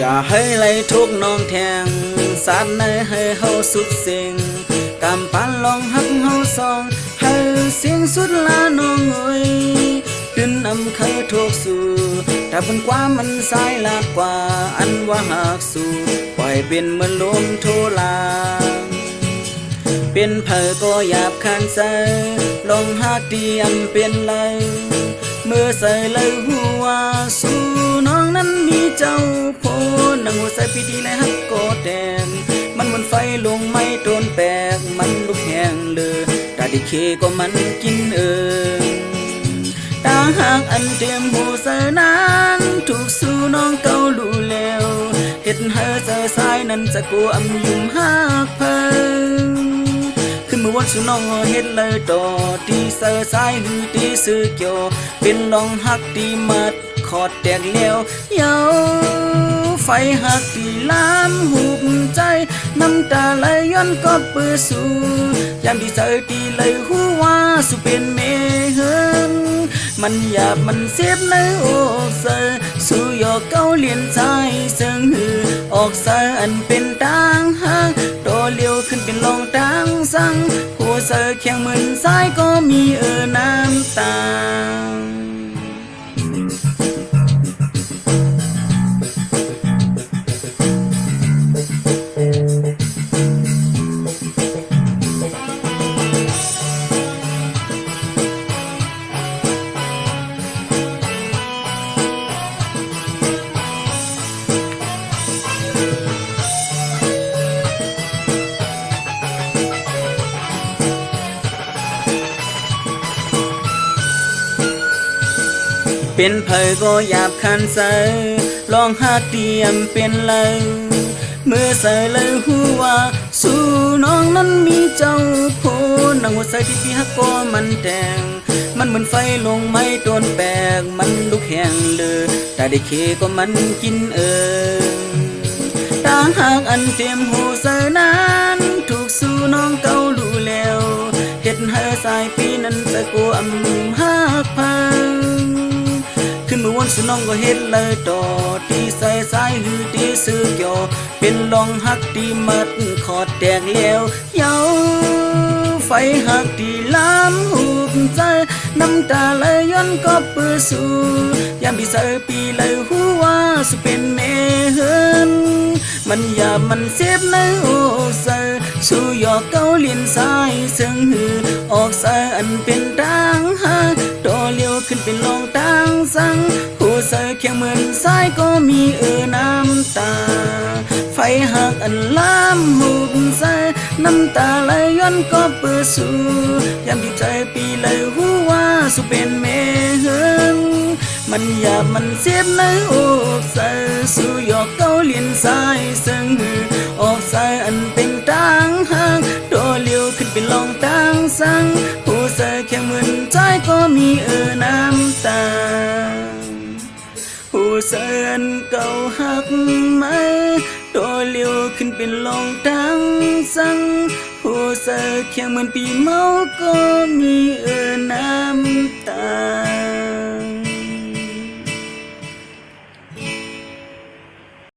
ก็ให้ไล่ทุกน้องแทงสาดในให้เฮาสุดเสียงกำปั้นลองหักเฮาซองให้เสียงสุดลาน้องเอ้ยขึ้นอำเคยทุกสู่ถ้าเป็นความมันสายลาดกว่าอันว่าหากสู่ปล่อยเป็นเหมือนลมโทลาเป็นเผอก็หยาบคานใส่ลงหักเตียมเป็นไรเมื่อใส่เลยหัวสู่างนั้นมีเจ้าโพนังหัวใส่พิธีและหักโกแดงมันมือนไฟลงไม่โดนแปกมันลุกแหงเลยตาดิเคก็มันกินเอิงตาหากอันเตรียมหูเสนั้นถูกสู่น้องเกาลูแล้วเห็ดเฮอเจอสายนั้นจะกลัวอำยุ่มหักเพิ่งขึ้นมาวันสุน้องเฮ็ดเลยต่อตีเสอสายหือตีซื้อเกี่ยวเป็นลองหักตีมัด ขอดแตกแล้วเยาไฟหักตีลามหุบใจน้ำตาไหลย้อนก็เปื้อสู่ยามที่เสอตีเลยหัวาสุเป็นเมเฮินมันหยาบมันเสียบในอกเสสู่ยอเก้าเลียนใจเสิงหือออกเสออันเป็นตางหางโตเลี้ยวขึ้นเป็นลองตางสังหัวเสอเคียงเหมือนสายก็มีเออน้ำตา เป็นเผยก็หยาบคันเสอลองหากเตรียมเป็นเลยเมื่อใส่เลยหัวาสู่น้องนั้นมีเจ้าโพนังหัวใจที่พี่ฮักก็มันแดงมันเหมือนไฟลงไม่โดนแปกมันลุกแห้งเลยแต่ได้เคก็มันกินเอิงตางหากอันเตรียมหูเสนั้นถูกสู่น้องเกาลูแล้วเฮ็ดให้สายปีนั้นจะกัวอำหา สุน้องก็เฮ็ดเลยต่อตีใส่สายหือตีซื้อเกี่ยวเป็นลองหักตีมัดขอดแตกแล้วเยาไฟหักตีลามหูบใจน้ำตาไหลย้อนก็เปื้อสูยามพี่ใส่ปีเลยหัวาสุเป็นเมเฮินมันหยาบมันเจ็บในโอเสอสู่ยอกเกาเลียนสายเสิงหือออกสายอันเป็นทางหาโตเลี้ยวขึ้นเป็นลองตางสัง เสอเคียงเหมือนสายก็มีเออน้ำตา ไฟหักอันลามหุบใส่น้ำตาไหลย้อนก็เปื้อสู่ยามที่ใจปีเลยหัวาสุเป็นเมเฮินมันหยาบมันเสียบในอกใส่สู่หยอกเกาเลียนสายเสิงหือออกสายอันเป็นทางห่างโดเลี้ยวขึ้นเป็นลองตางสังผู้ใส่แค่เหมือนใจก็มีเออ ไหม โดเลี้ยวขึ้นเป็นลองทางสัง ผู้เสิร์เคียงเหมือนปีเมาก็มีเอ